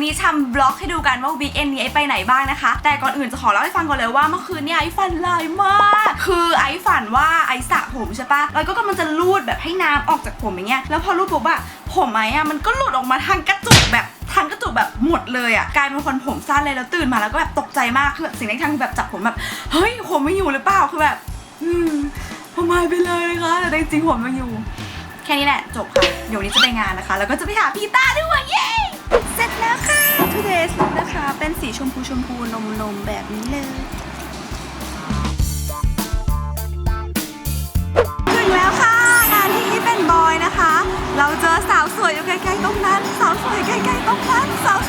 วันนี้ทำบล็อกให้ดูกันว่าวีคเอนนี้ไอไปไหนบ้างนะคะ แต่ก่อนอื่นจะขอเล่าให้ฟังก่อนเลยว่าเมื่อคืนเนี่ยไอฝันลายมาก คือไอฝันว่าไอสระผมใช่ปะแล้วก็กำลังจะลูดแบบให้น้ำออกจากผมอย่างเงี้ย แล้วพอลูดปุ๊บอะผมไออะมันก็หลุดออกมาทางกระจุกแบบทางกระจุกแบบหมดเลยอะกลายเป็นคนผมสั้นเลยแล้วตื่นมาแล้วก็แบบตกใจมากคือแบบสิ่งแรกที่ทำคือแบบจับผมแบบเฮ้ยผมไม่อยู่หรือเปล่าคือแบบ อืมผมหายไปเลยนะคะแต่จริงๆผมยังอยู่ แค่นี้แหละจบค่ะเดี๋ยวนี้จะไปงานนะคะ แล้วก็จะไปหาพีต้าด้วยเย้ ร็จแล้วค่ะ today's look นะคะ เป็นสีชมพูชมพูนมนมแบบนี้เลยถึงแล้วค่ะงานที่เป็นบอยนะคะ เราเจอสาวสวยอยู่ใกล้ๆตรงนั้น สาวสวยใกล้ๆตรงนั้นสาว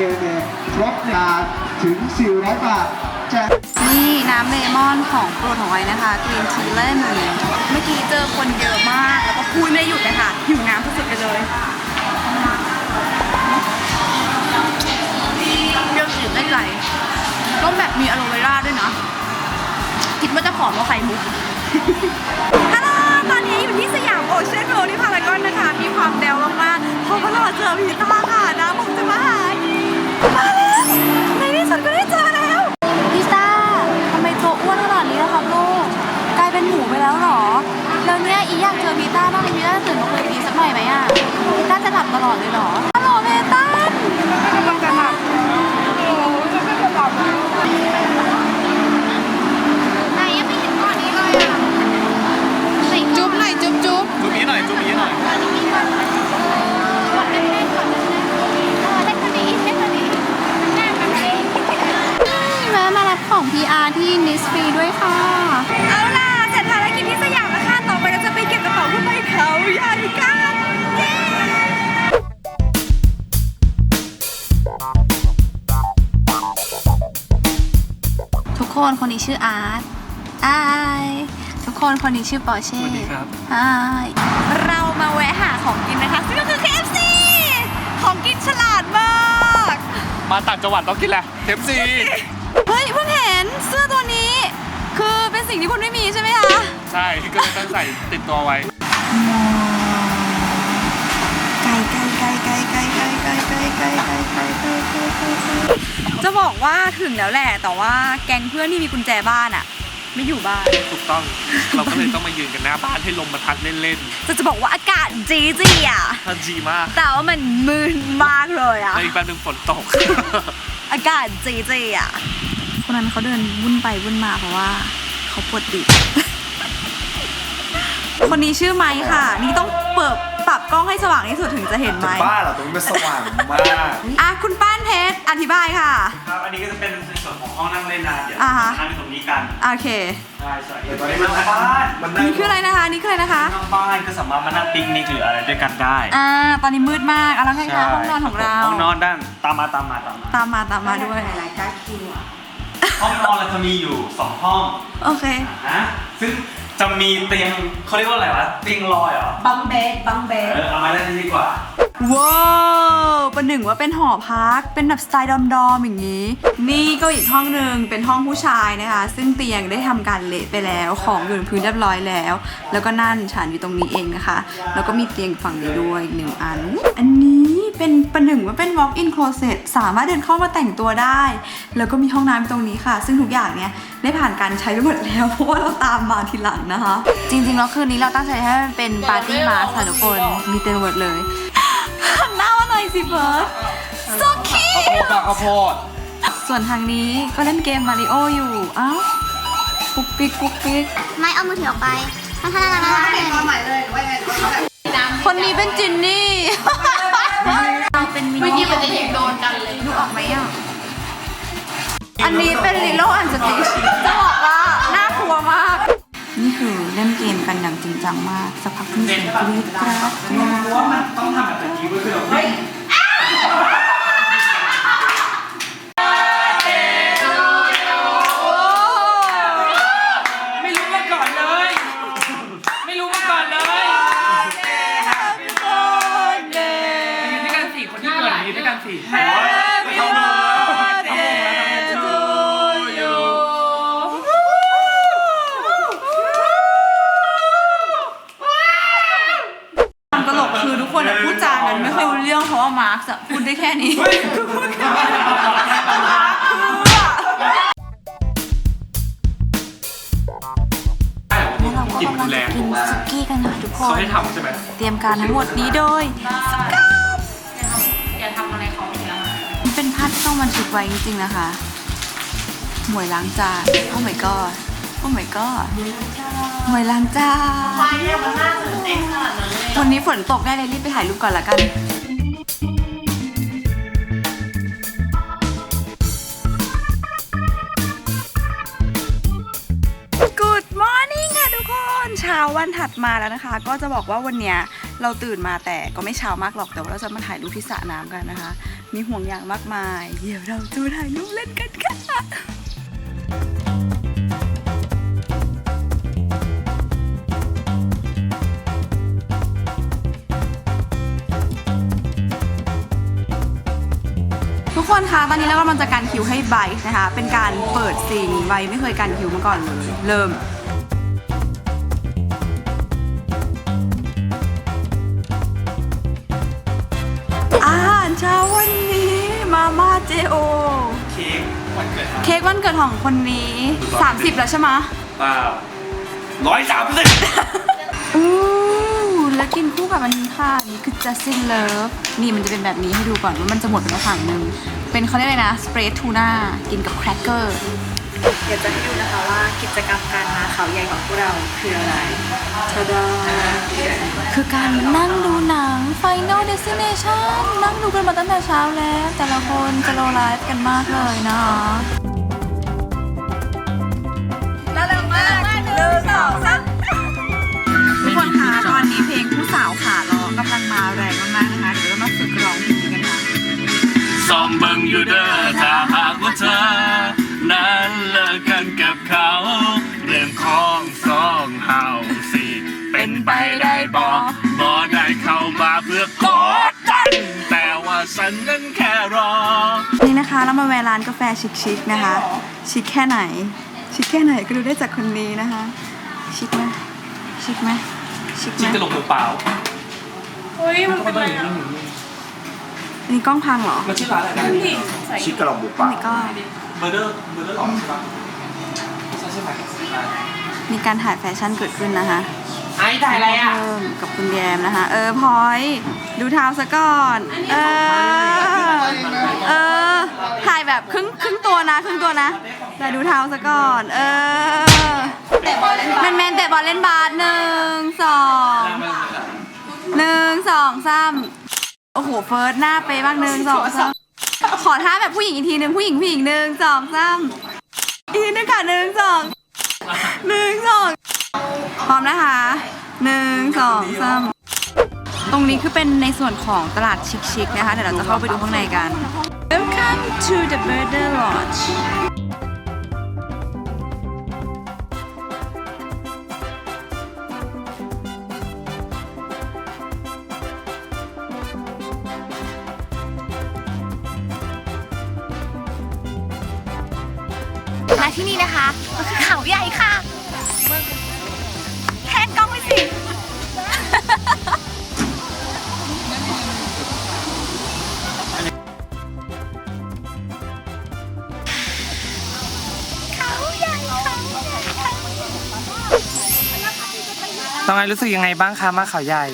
เกมเนี่ยครบงานถึง 400 บาทแจก นี่น้ำเลมอนของโปรดของไว้นะคะกรีนทีเล่นเมื่อกี้เจอคนเยอะมาก แล้วก็พูดไม่หยุดเลยค่ะหิวน้ำสุดๆไปเลยเรื่องอื่นได้ไหลก็แบบมีอะโลเวราด้วยนะ คิดว่าจะผอมกว่าไข่มุก อีอยากเจอพีต้ามากเลยพีต้าตื่นมาคุยกับอีสักหน่อยไหมอะพีต้าจะหลับตลอดเลยเหรอฮัลโหลเพต้ากำลังจะหลับไหนยังไม่เห็นก่อนนี้เลยอะจุ๊บหน่อยจุ๊บจุ๊บจุ๊บนี้หน่อยจุ๊บนี้หน่อยแวะมารับของ PR ที่นิสฟรีด้วยค่ะเอาล่ะ ใหญ่กันเย้ทุกคนคนนี้ชื่ออาร์ตอายทุกคนคนนี้ชื่อปอร์เช่สวัสดีครับอายเรามาแวะหาของกินนะคะ ซึ่งก็คือ KFC ของกินฉลาดมาก มาต่างจังหวัดต้องกินแหละเทมซีเฮ้ยเพิ่งเห็นเสื้อตัวนี้ คือเป็นสิ่งที่คุณไม่มีใช่ไหมคะ ใช่ก็เลยต้องใส่ติดตัวไว้ ไก่ไก่ไก่ไก่ไก่ไก่ไก่ไก่ไก่ไก่ไก่ไก่ไก่ไก่จะบอกว่าถึงแล้วแหละ แต่ว่าแก๊งเพื่อนที่มีกุญแจบ้านอะไม่อยู่บ้าน ถูกต้อง เราก็เลยต้องมายืนกันหน้าบ้านให้ลมมาพัดเล่นจะจะบอกว่าอากาศจีจีอะๆทันจีมากแต่ว่ามันมึนมากเลยอะแล้วอีกแป๊บนึงฝนตก อากาศจีจีอะคนนั้นเขาเดินวุ่นไปวุ่นมาเพราะว่าเขาปวดดิบ คนนี้ชื่อไมค์ค่ะ นี่ต้องเปิดปรับกล้องให้สว่างที่สุดถึงจะเห็นไหมบ้าเหรอตรงนี้มันสว่างมากอะคุณป้านเพชรอธิบายค่ะ ครับอันนี้ก็จะเป็นในส่วนของห้องนั่งเล่นนะเดี๋ยวอ่าฮะ นั่งตรงนี้กันโอเค ใช่ใช่เดี๋ยวตตออนนนี้นี้มันนั่งบ้านมันนั่งนี่คืออะไรนะคะนี่คืออะไรนะคะ นั่งบ้านก็สามารถมานั่งปิกนิกหรืออะไรด้วยกันได้อ่า ตอนนี้มืดมากอะแล้วไงคะห้องนอนของเราห้องนอนด้านตามมาตามมาตามมาตามมาตามมาด้วยห้องนอนเราจะมีอยู่สองห้องโอเค นะซึ่ง จะมีเตียงเขาเรียกว่าอะไรวะเตียงลอยเหรอบังเบดบังเบดเออเอามาได้ดีกว่า ว้าวประหนึ่งว่าเป็นหอพัก เป็นแบบสไตล์ดอมๆอย่างนี้ นี่ก็อีกห้องหนึ่งเป็นห้องผู้ชายนะคะ ซึ่งเตียงได้ทำการเละไปแล้ว ของอยู่บนพื้นเรียบร้อยแล้ว แล้วก็นั่นฉันอยู่ตรงนี้เองนะคะ แล้วก็มีเตียงฝั่งนี้ด้วยอีกหนึ่งอัน อันนี้ เป็นประหนึ่งว่าเป็น walk in closet สามารถเดินเข้ามาแต่งตัวได้ แล้วก็มีห้องน้ำตรงนี้ค่ะ ซึ่งทุกอย่างเนี้ยได้ผ่านการใช้ไปหมดแล้วเพราะว่าเราตามมาทีหลังนะคะ จริงๆแล้วคืนนี้เราตั้งใจให้มันเป็นปาร์ตี้มาสค่ะทุกคนมีเต็มหมดเลยหันหน้ามาหน่อยสิเฟิร์ส so ข้าวโพด cute ข้าวโพดส่วนทางนี้ก็เล่นเกมมาริโออยู่อ้าวปุ๊กปิ๊กปุ๊กปิ๊กไม่เอามือถือออกไปถ้าถ้าถ้าถ้าเห็นมาใหม่เลยคนนี้เป็นจินนี่ เราเป็นมินิมันจะเห็นโดนกันเลยดูออกไหมอะ อันนี้เป็นลิโลอันสติชจะบอกว่าน่ากลัวมาก นี่คือเล่นเกมกันอย่างจริงจังมาก สักพักมีเสียงกรี๊ดกราดกราด ว่ามันต้องทำแบบตะกี้ก็คือเรา ไม่นี้ด้วยกันสิเขาลงแล้ว to you ความตลกคือทุกคนอะพูดจากันไม่ค่อยรู้เรื่องเพราะว่ามาร์คอะพูดได้แค่นี้คือพูดแค่นี้มาร์คคืออะแล้วเราก็กินกำลังแรจะงกินซุกี้กันค่ะทุกคเขาน ให้ทำใช่ไหม เตรียมการทั้งหมดนี้โดยอ ต้องบันทึกไว้จริงๆนะคะหมวยล้างจานโอ้ my god โอ้ my god หมวยล้างจานไปเนี่ยมันน่าตื่นเต้นขนาดนั้นเลยวันนี้ฝนตกได้เลยรีบไปถ่ายรูปก่อนละกัน Good morning ค่ะทุกคนเช้าวันถัดมาแล้วนะคะ ก็จะบอกว่าวันเนี้ยเราตื่นมาแต่ก็ไม่เช้ามากหรอกแต่ว่าเราจะมาถ่ายรูปที่สระน้ำกันนะคะ มีห่วงยางมากมาย เดี๋ยวเราจะถ่ายรูปเล่นกันค่ะทุกคนคะ ตอนนี้เรากำลังจะการคิวให้ไบค์นะคะ เป็นการเปิดซีนไบค์ไม่เคยการคิวมาก่อนเลย เริ่ม เกิดเค้กวันเกิดของคนนี้ 30 แล้วใช่ไหมะเปล่าร้อยสามสิบอู้แล้วกินคู่กับอันนี้ค่ะ นี่คือ Justin Love นี่มันจะเป็นแบบนี้ให้ดูก่อนว่ามันจะหมดไปแล้วถังหนึ่งเป็นเขาเรียกอะไรนะสเปรดทูน่ากินกับแครกเกอร์ เดี๋ยวจะให้ดูนะคะว่ากิจกรรมการมาเขาใหญ่ของพวกเราคืออะไรทาดาคือการนั่งดูหนัง Final Destination นั่งดูกันมาตั้งแต่เช้าแล้ว แต่ละคนจะโลไลฟ์กันมากเลยนะคะ ฉันนั้นแค่รอ นี่นะคะเรามาแวะร้านกาแฟชิคๆนะคะ ชิคแค่ไหน ชิคแค่ไหนก็ดูได้จากคนนี้นะคะ ชิคไหมชิคไหมชิคไหมชิคจะลงมือเปล่าเฮ้ยมันเป็นอะไรอะอันนี้กล้องพังเหรอมันชื่อร้านอะไรนะนี่ใส่ชิคกระหล่ำบุกปลานี่ก็เบอร์เดอร์เบอร์เดอร์หลอดใช่ปะใช่ใช่ไหมมีการถ่ายแฟชั่นเกิดขึ้นนะคะ ไอ้ถ่ายอะไรอะเพิ่มกับคุณแยมนะคะ เออพลอย ดูเท้าซะก่อน เออ เออ ถ่ายแบบครึ่งครึ่งตัวนะครึ่งตัวนะ แต่ดูเท้าซะก่อน เออแมนแมนๆเตะบอลเล่นบาสหนึ่งสองหนึ่งสองสามโอ้โหเฟิร์สหน้าไปบ้างหนึ่งสองสามขอท่าแบบผู้หญิงอีกทีหนึ่งผู้หญิงผู้หญิงหนึ่งสองสามอีกทีหนึงค่ะหนึ่งสองหนึ่งสอง พร้อมนะคะหนึ่งสองสามตรงนี้คือเป็นในส่วนของตลาดชิคๆนะคะเดี๋ยวเราจะเข้าไปดูข้างในกัน Welcome to the Burger Lodge และที่นี่นะคะก็คือเขาใหญ่ค่ะ ต้องไงรู้สึกยังไงบ้างคะมาเขาใหญ่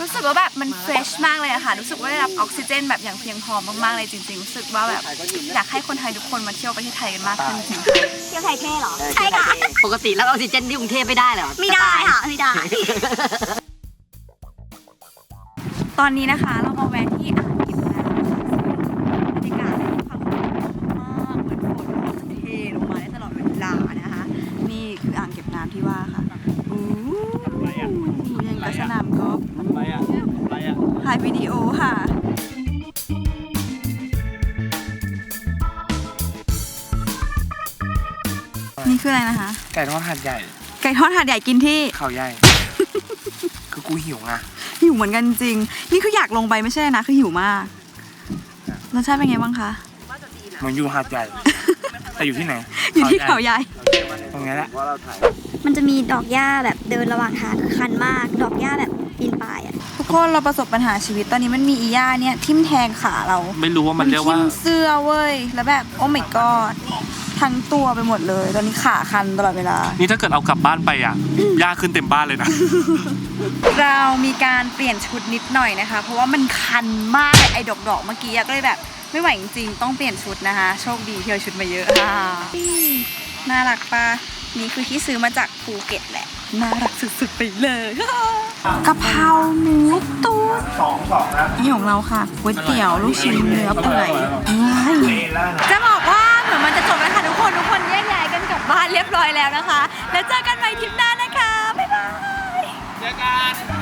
รู้สึกว่าแบบมันเฟรชมากเลยอะค่ะ รู้สึกว่าได้รับออกซิเจนแบบอย่างเพียงพอมากๆเลยจริงๆ รู้สึกว่าแบบอยากให้คนไทยทุกคนมาเที่ยวประเทศไทยกันมากขึ้นจริงๆค่ะ เที่ยวไทยเท่เหรอ ใช่ค่ะ ปกติแล้วออกซิเจนที่กรุงเทพไม่ได้เหรอไม่ได้ค่ะ ไม่ได้ ตอนนี้นะคะเรามาแวะที่อ่างายวิดีโอค่ะนี่คืออะไรนะคะ ไก่ทอดหัดใหญ่ ไก่ทอดหาดใหญ่กินที่เขาใหญ่ คือกูหิวไงหิวเหมือนกันจริง นี่คืออยากลงไปไม่ใช่นะ คือหิวมากรสชาติเป็นไงบ้างคะเหมือนอยู่หาดใหญ่ แต่อยู่ที่ไหน อยู่ที่เขาใหญ่ ตรงนี้แหละ มันจะมีดอกหญ้าแบบเดินระหว่างทางคันมาก ดอกหญ้าแบบปีนป่ายอะ ทุกคนเราประสบปัญหาชีวิตตอนนี้มันมีอีย่าเนี่ยทิ่มแทงขาเรา ไม่รู้ว่ามันเรียกว่าทิ่มเสื้อเว้ย แล้วแบบโอ้ my god ทั้งตัวไปหมดเลย ตอนนี้ขาคันตลอดเวลา นี่ถ้าเกิดเอากลับบ้านไปอะยากขึ้นเต็มบ้านเลยนะ เรามีการเปลี่ยนชุดนิดหน่อยนะคะ เพราะว่ามันคันมากไอ้ดอกดอกๆเมื่อกี้อะก็เลยแบบ ไม่ไหวจริงๆต้องเปลี่ยนชุดนะคะ โชคดีที่เอาชุดมาเยอะค่ะน่ารักปะนี่คือที่ซื้อมาจากภูเก็ตแหละ น่ารักสุดๆไปเลยกะเพราหมูตุ๋นสองสองนะนี่ของเราค่ะก๋วยเตี๋ยวลูกชิ้นเนื้อเปื่อยจะบอกว่าเหมือนมันจะจบแล้วค่ะทุกคนทุกคนแยกย้ายกันกลับบ้านเรียบร้อยแล้วนะคะ แล้วเจอกันใหม่ทริปหน้านะคะบ๊ายบายเจอกัน